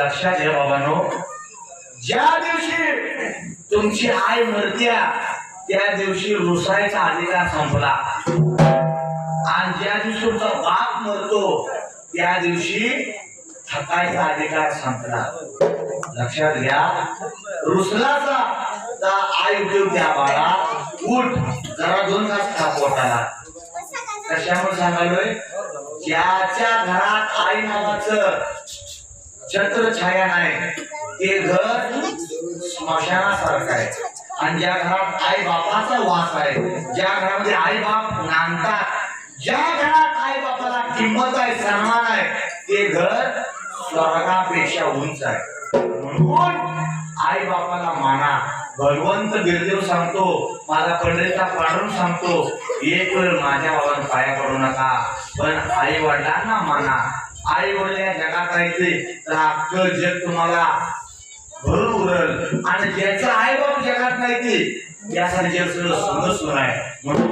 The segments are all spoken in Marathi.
लक्षात घ्या बाबांनो. ज्या दिवशी तुमची आई मरत्या त्या दिवशी रुसायचा अधिकार संपला. आणि ज्या दिवशी तुमचा बाप मरतो त्या दिवशी थकायचा अधिकार संपला. लक्षात घ्या. रुसलाचा आई उद्योग द्या बाळा. उठ. जरा दोन तास खा पोटाला. कशामुळे सांगायलोय ज्याच्या घरात आई नावाचं छत्र छाया नाही ते घर स्मशानासारखं आहे. आणि ज्या घरात आई बापाचा वास आहे ज्या घरामध्ये आई बाप नांदतात ज्या घरात आई बापाला किंमत आहे सन्मान आहे ते घर स्वर्गापेक्षा उंच आहे. म्हणून आई बापाला माना भगवंत गिरदेव सांगतो माझा पंडिता पाडून सांगतो एक वेळ माझ्या बाबांना पाया पडू नका. पण आई वडिलांना माना आई वडील जगात राहायचे तर अख्खं जग तुम्हाला भरून उरल आणि ज्याचं आई बाप जगात नाही ते. यासाठी जग सगळं सुंदर सुन आहे. म्हणून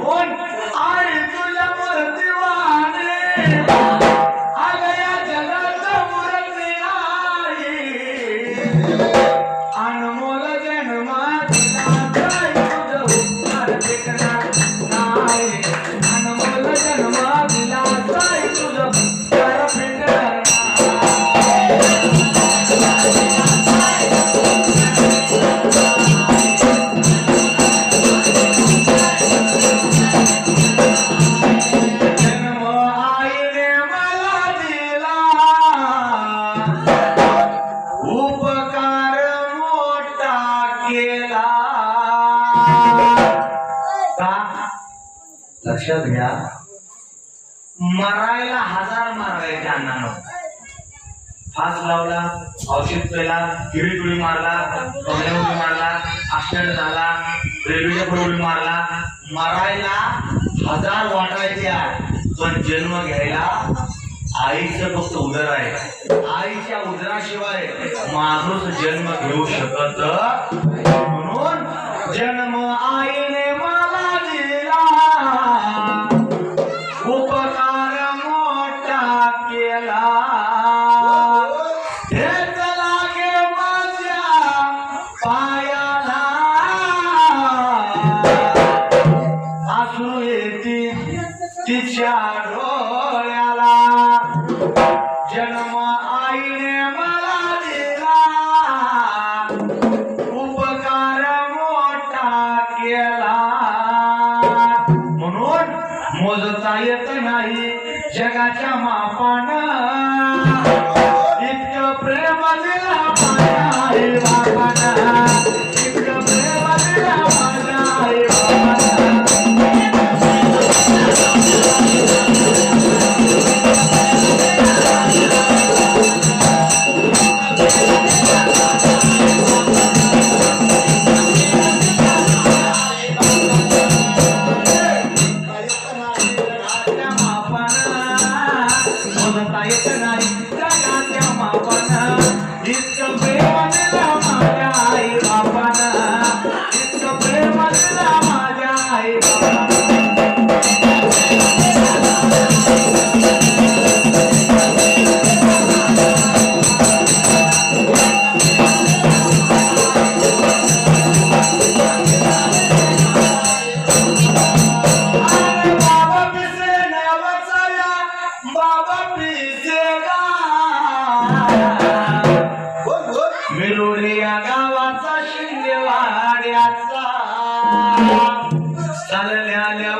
लक्षात घ्या मरायला हजार मारायचे अण्णा फास लावला औषध पेला किरी तुळी मारला उडी मारला ऍक्सिडेंट झाला रेल्वेच्या पुढे मारला. मरायला हजार वाटायच्या पण जन्म घ्यायला आईचं फक्त उदर आहे. आईच्या उदराशिवाय माणूस जन्म घेऊ शकत म्हणून जन्म उपकार मोठा केला. म्हणून मोजता येत नाही जगाच्या मापान. इतकं प्रेम दिला बापानं. मोजता शिंदे वाड्याचा. चालल्या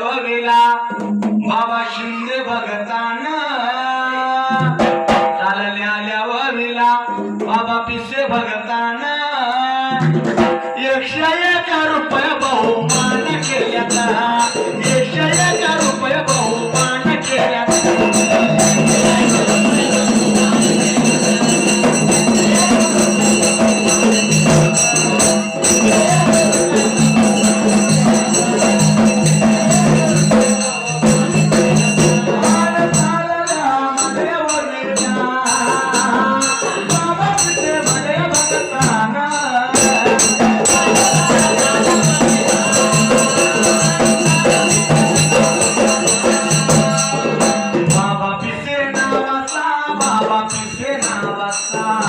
Namaskar.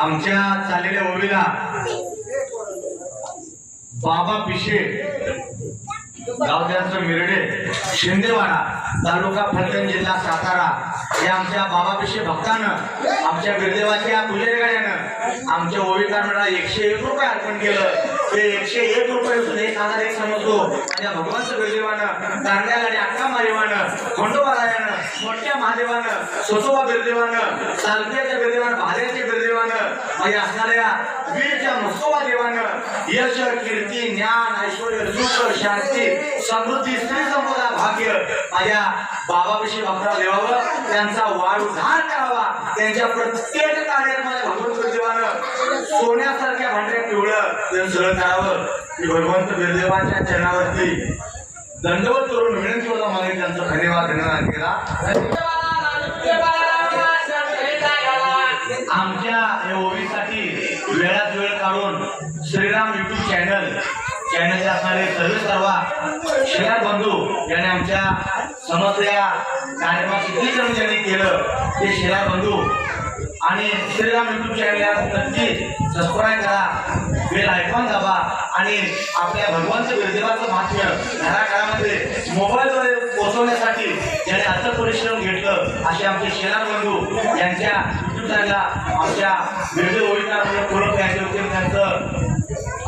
आमच्या चाललेल्या ओळीला बाबा पिशे गावद्यांचं मिरडे शिंदेवाडा तालुका फलटण जिल्हा सातारा. या आमच्या बाबा पिशे भक्तानं आमच्या बिरदेवाच्या पुजेरगाड्यानं आमच्या ओविकांना एकशे एक रुपये अर्पण केलं. ते एकशे एक रुपये असून एक हजार एक समजतो आणि या भगवंत बिरदेवानं दांड्या गाडी अक्का मारेवानं खंडोबारायानं मोठ्या महादेवानं सोसोबा बिरदेवानं सालक्याच्या बिरदेवानं भाल्याच्या बिरदेवानं माझ्या असणाऱ्या वीरच्या मस्तोबा देवानं यश कीर्ती ज्ञान ऐश्वर सुख शांती समृद्धी स्त्री संपदा भाग्य. माझ्या बाबाविषयी वापरा देवावं त्यांचा वाढ उद्धार करावा. त्यांच्या प्रत्येक कार्यात माझ्या भगवंत देवानं सोन्यासारख्या भांड्या पिवळं त्यांचं सगळं करावं. की भगवंत बिरदेवाच्या चरणावरती दंडवत करून विनंती होता मला त्यांचा धन्यवाद धन्यवाद केला आमच्या या ओवीसाठी वेळात वेळ काढून श्रीराम युट्यूब चॅनल चॅनलचे असणारे सर्व सर्व शेअर बंधू याने आमच्या समस्या कार्यक्रमाचे चित्रीकरण ज्यांनी केलं ते शेअर बंधू आणि श्रीराम युट्यूब चॅनलला नक्की सबस्क्राईब करा. बेल आयकॉन दाबा. आणि आपल्या भगवंत गुरुदेवाचं महात्म्य घराघरामध्ये मोबाईलद्वारे पोहोचवण्यासाठी ज्याने अथक परिश्रम घेतलं असे आमचे शेलार बंधू यांच्या युट्यूब चॅनलला आमच्या विविध ओळीकार पूरक यांचे होते त्यांचं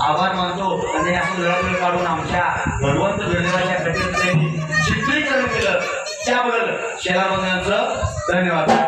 आभार मानतो. आणि असं लढवून काढून आमच्या भगवंत गुरुदेवाच्या कथेचं त्यांनी चित्रीकरण केलं. त्याबद्दल शेलार बंधूंचं धन्यवाद.